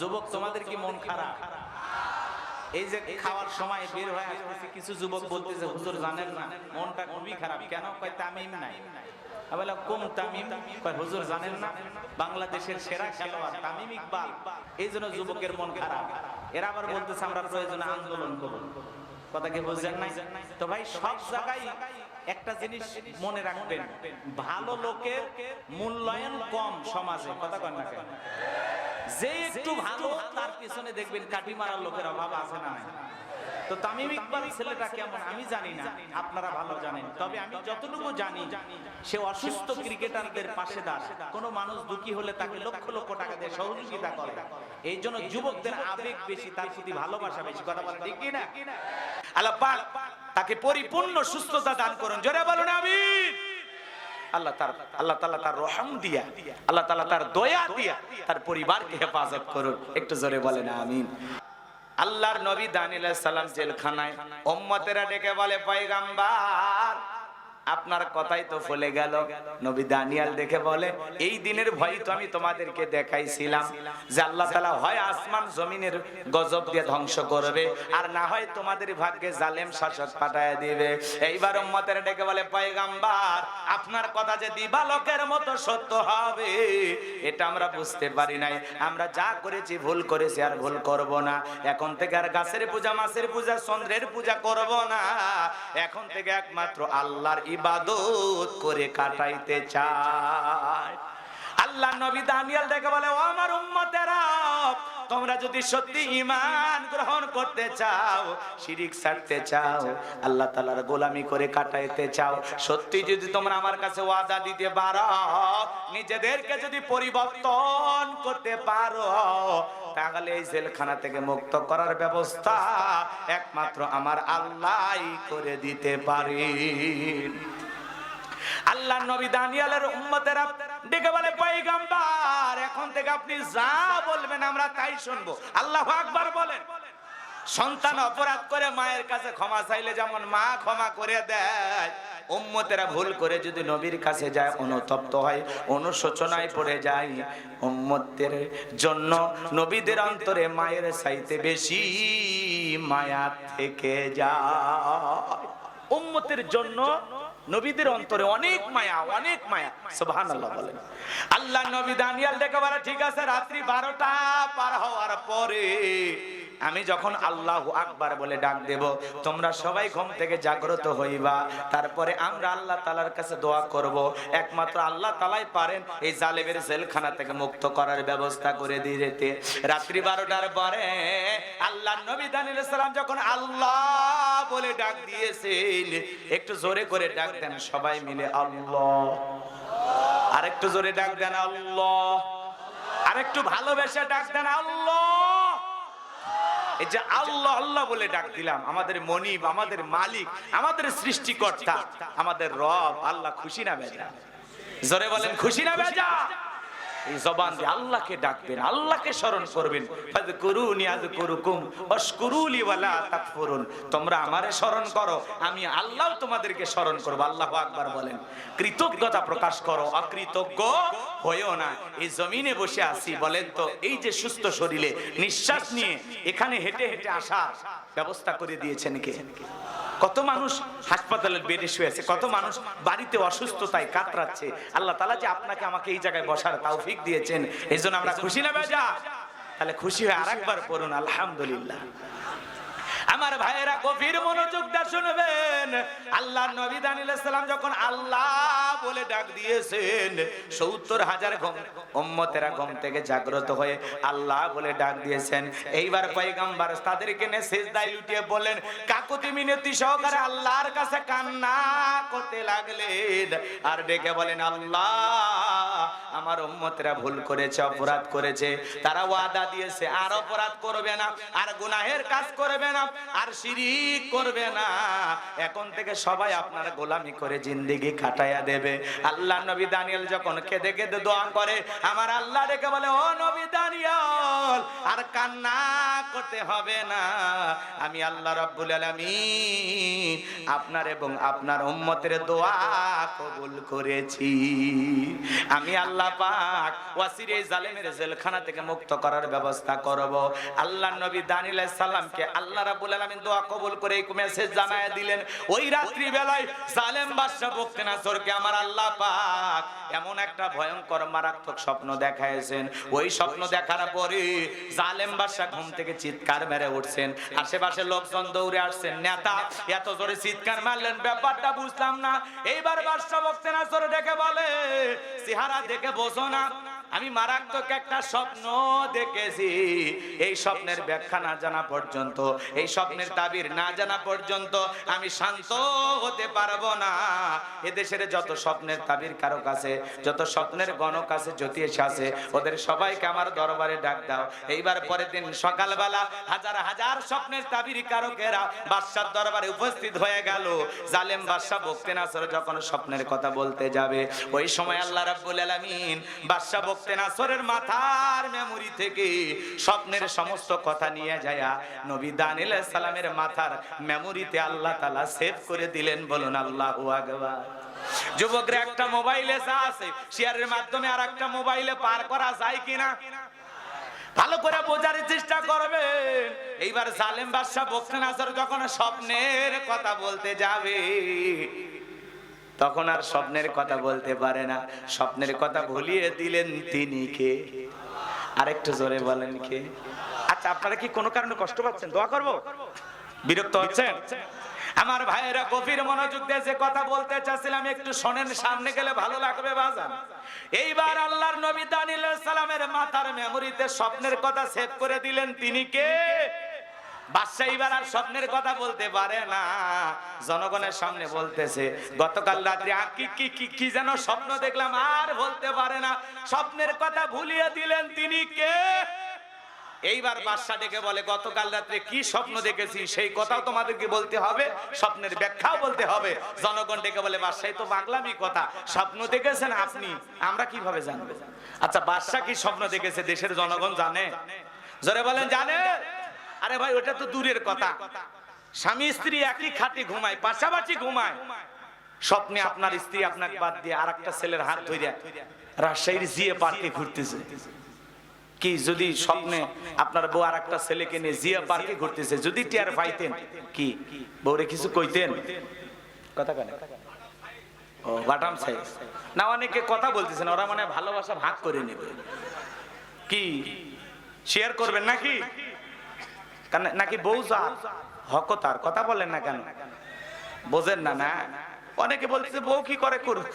যুবক, তোমাদের কি মন খারাপ? এই যে খাওয়ার সময় বের হয়ে আসতেছে, কিছু যুবক বলতেছে, হুজুর, জানেন না, মনটা খুবই খারাপ। কেন? কয়, তামিম নাই। কয়, হুজুর, জানেন না, বাংলাদেশের সেরা এই জন্য যুবকের মন খারাপ। আবার আমরা আন্দোলন তো ভাই, সব জায়গায় একটা জিনিস মনে ভালো লোকের মূল্যায়ন কম সমাজে, কথা কন না যে একটু ভালো, তার পিছনে দেখবেন কাটি মারার লোকের অভাব আছে না তো তামিম ইকবাল ছেলেটা কেমন, আমি জানি না, আপনারা ভালো জানেন। তবে আমি যতটুকু জানি, সে অসুস্থ ক্রিকেটারদের পাশে দাঁড়ায়। কোনো মানুষ দুঃখী হলে তাকে লক্ষ লক্ষ টাকা দিয়ে সহযোগিতা করে। এই জন্য যুবকদের আবেগ বেশি, তার প্রতি ভালোবাসা বেশি। কথা বলে ঠিক না আল্লাহ পাক তাকে পরিপূর্ণ সুস্থতা দান করুন। জোরে বলুন, আমিন। আল্লাহ তার, আল্লাহ তাআলা তার রহম দিয়া, আল্লাহ তাআলা তার দয়া দিয়া তার পরিবারকে হেফাজত করুন। একটু জোরে বলেন, আমিন। আল্লাহর নবী দানিল সালাম জেলখানায় উম্মতেরা ডেকে বলে, পয়গাম্বার আপনার কথাই তো ফলে গেল। নবী দানিয়াল দেখে বলে, এই দিনের ভয় তো আমি তোমাদেরকে দেখাইছিলাম যে আল্লাহ তাআলা হয় আসমান জমিনের গজব দিয়ে ধ্বংস করবে আর না হয় তোমাদের ভাগ্যে জালেম শাসক পাঠায় দিবে। এইবার উম্মতেরা ডেকে বলে, পয়গাম্বার, আপনার কথা যে দিবালকের মতো সত্য হবে, এটা আমরা বুঝতে পারি নাই। আমরা যা করেছি ভুল করেছি আর ভুল করব না। এখন থেকে আর গাছের পূজা, মাছের পূজা, চন্দ্রের পূজা করব না। এখন থেকে একমাত্র আল্লাহর ইবাদত করে কাটাইতে চাই আল্লাহ নবী দানিয়াল দেখে বলে, ও আমার উম্মতেরা, তোমরা যদি সত্যি ঈমান গ্রহণ করতে চাও, শিরিক ছাড়তে চাও, আল্লাহ তাআলার গোলামি করে কাটাইতে চাও, সত্যি যদি তোমরা আমার কাছে ওয়াদা দিতে পারো, নিজেদেরকে যদি পরিবর্তন করতে পারো, তাহলে এই জেলখানা থেকে মুক্ত করার ব্যবস্থা একমাত্র আমার আল্লাহ করে দিতে পারি। আল্লাহ নবী দানিয়ালের উম্মতেরা ডেকে বলে, পয়গাম্বার, এখন থেকে আপনি যা বলবেন আমরা তাই শুনব। আল্লাহু আকবার বলেন। সন্তান অপরাধ করে মায়ের কাছে ক্ষমা চাইলে যেমন মা ক্ষমা করে দেয়, উম্মতেরা ভুল করে যদি নবীর কাছে যায়, অনুতপ্ত হয়, অনুশোচনায় পড়ে যায়, উম্মতের জন্য নবীদের অন্তরে মায়ের চাইতে বেশি মায়া থেকে যায়। উম্মতের জন্য নবীদের অন্তরে অনেক মায়া অনেক মায়া সোহান আল্লাহ বলেন। আল্লাহ নবী দানিয়াল দেখে বলে, ঠিক আছে, রাত্রি বারোটা পার হওয়ার পরে আমি যখন আল্লাহ আকবার বলে ডাক দেব, তোমরা সবাই ঘুম থেকে জাগ্রত হইবা। তারপরে আমরা আল্লাহ তালার কাছে দোয়া করব। একমাত্র আল্লাহ তালাই পারেন এই জালেবের জেলখানা থেকে মুক্ত করার ব্যবস্থা করে দিয়ে যেতে। রাত্রি বারোটার পরে আল্লাহ নবী দানিল সালাম যখন আল্লাহ বলে ডাক দিয়েছেন, একটু জোরে করে ডাক দেন সবাই মিলে আল্লাহ। আর একটু জোরে ডাক দেন আল্লাহ। আর একটু ভালোবেসে ডাক দেন আল্লাহ। এই যে আল্লাহ আল্লাহ বলে ডাক দিলাম। আমাদের মনিব, আমাদের মালিক, আমাদের সৃষ্টিকর্তা, আমাদের রব, আল্লাহ খুশি না বেজা? জোরে বলেন, খুশি না বেজা? স্মরণ করব। বলেন, কৃতজ্ঞতা প্রকাশ করো, অকৃতজ্ঞ হয়েও না। এই জমিনে বসে আছি, বলেন তো, এই যে সুস্থ শরীরে নিঃশ্বাস নিয়ে এখানে হেঁটে হেঁটে আসার ব্যবস্থা করে দিয়েছেন কে? কত মানুষ হাসপাতালের বেডে শুয়ে আছে, কত মানুষ বাড়িতে অসুস্থতায় কাতরাচ্ছে। আল্লাহ তালা যে আপনাকে আমাকে এই জায়গায় বসার তৌফিক দিয়েছেন এই আমরা খুশি না তাহলে খুশি হয়ে আর একবার পড়ুন, আলহামদুলিল্লাহ। আমার ভাইয়েরা গভীর মনোযোগ দিয়ে শুনবেন। আল্লাহ নবী দানিল যখন আল্লাহ বলে ডাক দিয়েছেন, সত্তর হাজার উম্মতেরা ঘুম থেকে জাগ্রত হয়ে আল্লাহ বলে ডাক দিয়েছেন। এইবার পয়গাম্বার তাদেরকে নে সেজদায় লুটিয়ে বলেন কাকুতি মিনতি সহকারে আল্লাহর কাছে কান্না করতে লাগলেন। আর ডেকে বলেন, আল্লাহ আমার উম্মতেরা ভুল করেছে, অপরাধ করেছে। তারা ওয়াদা দিয়েছে, আর অপরাধ করবে না, আর গুনাহের কাজ করবে না, আর শিরিক করবে না। এখন থেকে সবাই আপনার গোলামি করে জিন্দেগি কাটাইয়া দেবে। আল্লাহ নবী দানিয়াল যখন কেঁদে কেঁদে দোয়া করে, আমার আল্লাহ ডেকে বলে, ও নবী দানিয়াল, আর কান্না করতে হবে না। আমি আল্লাহ রাব্বুল আলামিন আপনার এবং আপনার উম্মতের দোয়া কবুল করেছি। আমি আল্লাহ পাক ওয়াসির এই জালেমের জেলখানা থেকে মুক্ত করার ব্যবস্থা করব। আল্লাহ নবী দানিল সালামকে আল্লাহ দোয়া কবুল করে এই মেসেজ জানায় দিলেন, ওই রাত্রি বেলায় জালেম আমার আল্লাহ পাক এমন একটা ভয়ঙ্কর মারাত্মক স্বপ্ন ওই স্বপ্ন দেখার পরে জালেম ঘুম থেকে চিৎকার মেরে উঠছেন। আশেপাশে লোকজন দৌড়ে আসছেন, নেতা, এত জোরে চিৎকার মারলেন, ব্যাপারটা বুঝলাম না। এইবার বাদশা বক্তেনাসর ডেকে বলে, চেহারা দেখে বোঝো না। আমি মারাত্মক একটা স্বপ্ন দেখেছি। এই স্বপ্নের ব্যাখ্যা না জানা পর্যন্ত, এই স্বপ্নের তাবির না জানা পর্যন্ত আমি শান্ত হতে পারব না। এদেশের যত স্বপ্নের তাবির কারও কাছে যত স্বপ্নের গণক আছে, জ্যোতিষ আছে, ওদের সবাইকে আমার দরবারে ডাক দাও। এইবার পরের দিন সকালবেলা হাজার হাজার স্বপ্নের তাবির কারকেরা বাদশার দরবারে উপস্থিত হয়ে গেল। জালেম বাদশাহ বকতে যখন স্বপ্নের কথা বলতে যাবে, ওই সময় আল্লাহ রাব্বুল আলামিন বাদশাহ মাথার থেকে স্বপ্নের সমস্ত কথা নিয়ে যায় নবী দানিল সালামের মাথার আল্লাহ তাআলা সেভ করে দিলেন, বলুন আল্লাহু একটা মোবাইলে যা আছে শেয়ারের মাধ্যমে আর একটা মোবাইলে পার করা যায় কিনা? ভালো করে বোঝার চেষ্টা করবে। এইবার জালেম বাদশাহ বকতে নাসর যখন স্বপ্নের কথা বলতে যাবে তখন আর স্বপ্নের কথা বলতে পারে না। স্বপ্নের কথা ভুলিয়ে দিলেন তিনি কে? আরেকটু জোরে বলেন কে? আচ্ছা আপনারা কি কোনো কারণে কষ্ট পাচ্ছেন? দোয়া করব? বিরক্ত হচ্ছেন? আমার ভাইয়েরা গভীর মনোযোগ দিয়ে যে কথা বলতে চাচ্ছিলাম, একটু শোনেন, সামনে গেলে ভালো লাগবে বাজান। এইবার আল্লাহর নবী দানিল সালামের মাথার মেমোরিতে স্বপ্নের কথা সেভ করে দিলেন তিনি কে? বাদশাহ এবার আর স্বপ্নের কথা বলতে পারে না। জনগণের সামনে বলতেছে, গতকাল রাত্রে কি কি কি কি যেন স্বপ্ন দেখলাম আর বলতে পারে না। স্বপ্নের কথা ভুলিয়ে দিলেন তিনি কে? এইবার বাদশা ডেকে বলে, গতকাল রাত্রে কি স্বপ্ন দেখেছি? সেই কথাও তোমাদেরকে বলতে হবে, স্বপ্নের ব্যাখ্যাও বলতে হবে। জনগণ ডেকে বলে, বাদশাহ তো বাংলামি কথা। স্বপ্ন দেখেছেন আপনি, আমরা কীভাবে জানব? আচ্ছা বাদশা কি স্বপ্ন দেখেছে? দেশের জনগণ জানে? জোরে বলেন, জানে? আরে ভাই ওটা তো দূরের কথা। স্বামী স্ত্রী একই খাটে ঘুমায় পাশাপাশি ঘুমায়। স্বপ্নে আপনার স্ত্রী আপনাকে বাদ দিয়ে আর একটা ছেলের হাত ধরে রাজশাহীর জিয়ে পার্কে ঘুরতেছে। কি যদি স্বপ্নে আপনার বউ আর একটা ছেলেকে নিয়ে জিয়া পার্কে ঘুরতেছে যদি টিয়ার পাইতেন কি? বউরে কিছু কইতেন? কথা কেন? ও বাটাম সাইজ না অনেকে কথা বলতেছেন ওরা মানে ভালোবাসা ভাগ করে নেবে। কি? শেয়ার করবেন নাকি? নাকি বউ যা হক তার কথা বলেন না কেন? বোঝেন না না? অনেকে বলতেছে বউ কি করে করুক?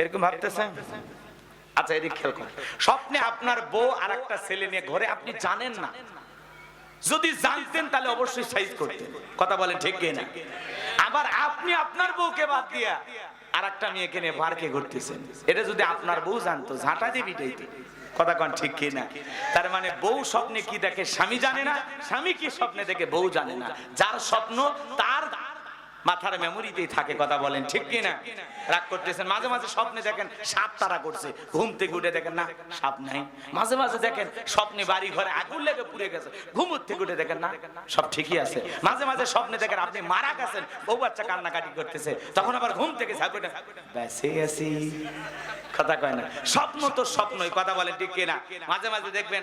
এরকম ভাবতেছেন? আচ্ছা এদিক খেয়াল করেন। স্বপ্নে আপনার বউ আর একটা ছেলে নিয়ে ঘরে আপনি জানেন না। যদি জানতেন তাহলে অবশ্যই সাইজ করতেন। কথা বলেন ঠিক না আবার আপনি আপনার বউকে বাদ দিয়া আর একটা মেয়েকে নিয়ে পার্কে ঘুরতেছেন। এটা যদি আপনার বউ জানতো ঝাঁটা দিয়ে পিটাইতে। কথা ঠিক কি না? তার মানে বউ স্বপ্নে কি দেখে স্বামী জানে না? স্বামী কি স্বপ্নে দেখে বউ জানে না? যার স্বপ্ন তার মাথার মেমোরিতেই থাকে কথা বলেন, ঠিক কি না রাগ করতেছেন, মাঝে মাঝে স্বপ্নে দেখেন সাপ তারা করছে, ঘুম থেকে উঠে দেখেন, না, সাপ নাই। মাঝে মাঝে দেখেন স্বপ্নে বাড়ি ঘরে আগুন লেগে পুড়ে গেছে ঘুমুর থেকে উঠে দেখেন, না, সব ঠিকই আছে। মাঝে মাঝে স্বপ্নে দেখেন আপনি মারা গেছেন, বউ বাচ্চা কান্নাকাটি করতেছে, তখন আবার ঘুম থেকে ঝাঁকুটে বেঁচে গেছি। কথা কয় না, স্বপ্ন তো স্বপ্নই, কথা বলে ঠিক কিনা? মাঝে মাঝে দেখবেন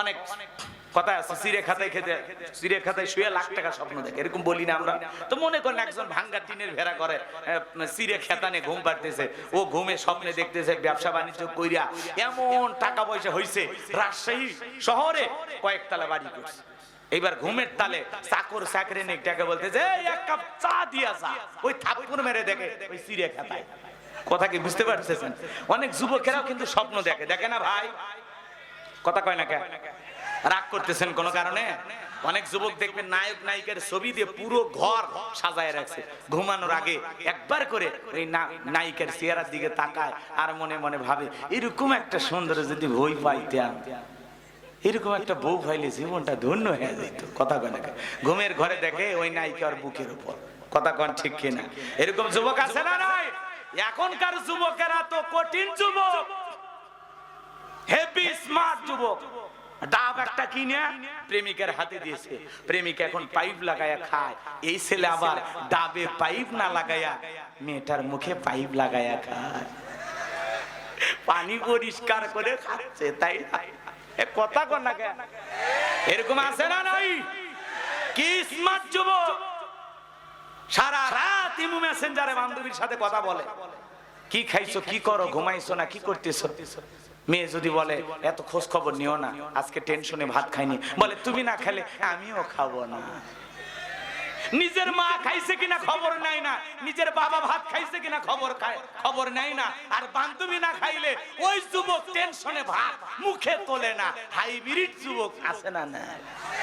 অনেক কথা আছে সিরে খাতায় খেতে সিরে খাতায় শুয়ে লাখ স্বপ্ন দেখে, এরকম বলি না আমরা। মনে একজন ভেড়া করে সিরে ঘুম পাড়তেছে, ও স্বপ্নে দেখতেছে, ব্যবসা বাণিজ্য টাকা পয়সা হইছে, রাজশাহী শহরে কয়েকতলা বাড়ি করছে। এইবার ঘুমের তালে চাকর চাকরি নেই টাকা বলতেছে এক কাপ চা দিয়া যা। ওই থাপ্পড় মেরে দেখে, ওই সিরে খাতায়। কথা কি বুঝতে পারতেছেন? অনেক যুবকেরাও কিন্তু স্বপ্ন দেখে দেখে না ভাই? কথা কয় না কে? রাগ করতেছেন কোনো কারণে? অনেক যুবক দেখবেন নায়ক, নায়িকার ছবি দিয়ে পুরো ঘর সাজায় রাখছে। ঘুমানোর আগে একবার করে ওই নায়িকার চেহারার দিকে তাকায় আর মনে মনে ভাবে, এরকম একটা সুন্দর যদি বই পাইতাম, এরকম একটা বউ পাইলে জীবনটা ধন্য হয়ে যেত। কথা কয় ঘুমের ঘরে দেখে ওই নায়িকার বুকের উপর। কথা কন ঠিক কিনা? এরকম যুবক আছে না নাই? এখনকার যুবকেরা তো কঠিন যুবক। হেভি স্মার্ট যুবক। ডাব একটা কিনে প্রেমিকের হাতে দিয়েছে। প্রেমিক এখন পাইপ লাগায়া খায়। এই ছেলে আবার ডাবে পাইপ না লাগায়া মেয়েটার মুখে পাইপ লাগায়া খায়। পানি পরিষ্কার করে খাচ্ছে, তাই কথা কর না? এরকম আছে না নাই? কি স্মার্ট যুবক সারা রাত ইমু মেসেঞ্জারে বান্ধবীর সাথে কথা বলে। কি খাইছো, কি করো, ঘুমাইছো না, কি করতেছো? মেয়ে যদি বলে, এত খোঁজ খবর নিও না, আজকে টেনশনে ভাত খাইনি। বলে, তুমি না খেলে আমিও খাব না। নিজের মা খাইছে কিনা খবর নাই না, নিজের বাবা ভাত খাইছে কিনা খবর খায়, খবর নাই না। আর বান্ধবী না খাইলে ওই যুবক টেনশনে ভাত মুখে তোলে না, হাইব্রিড যুবক আছে না না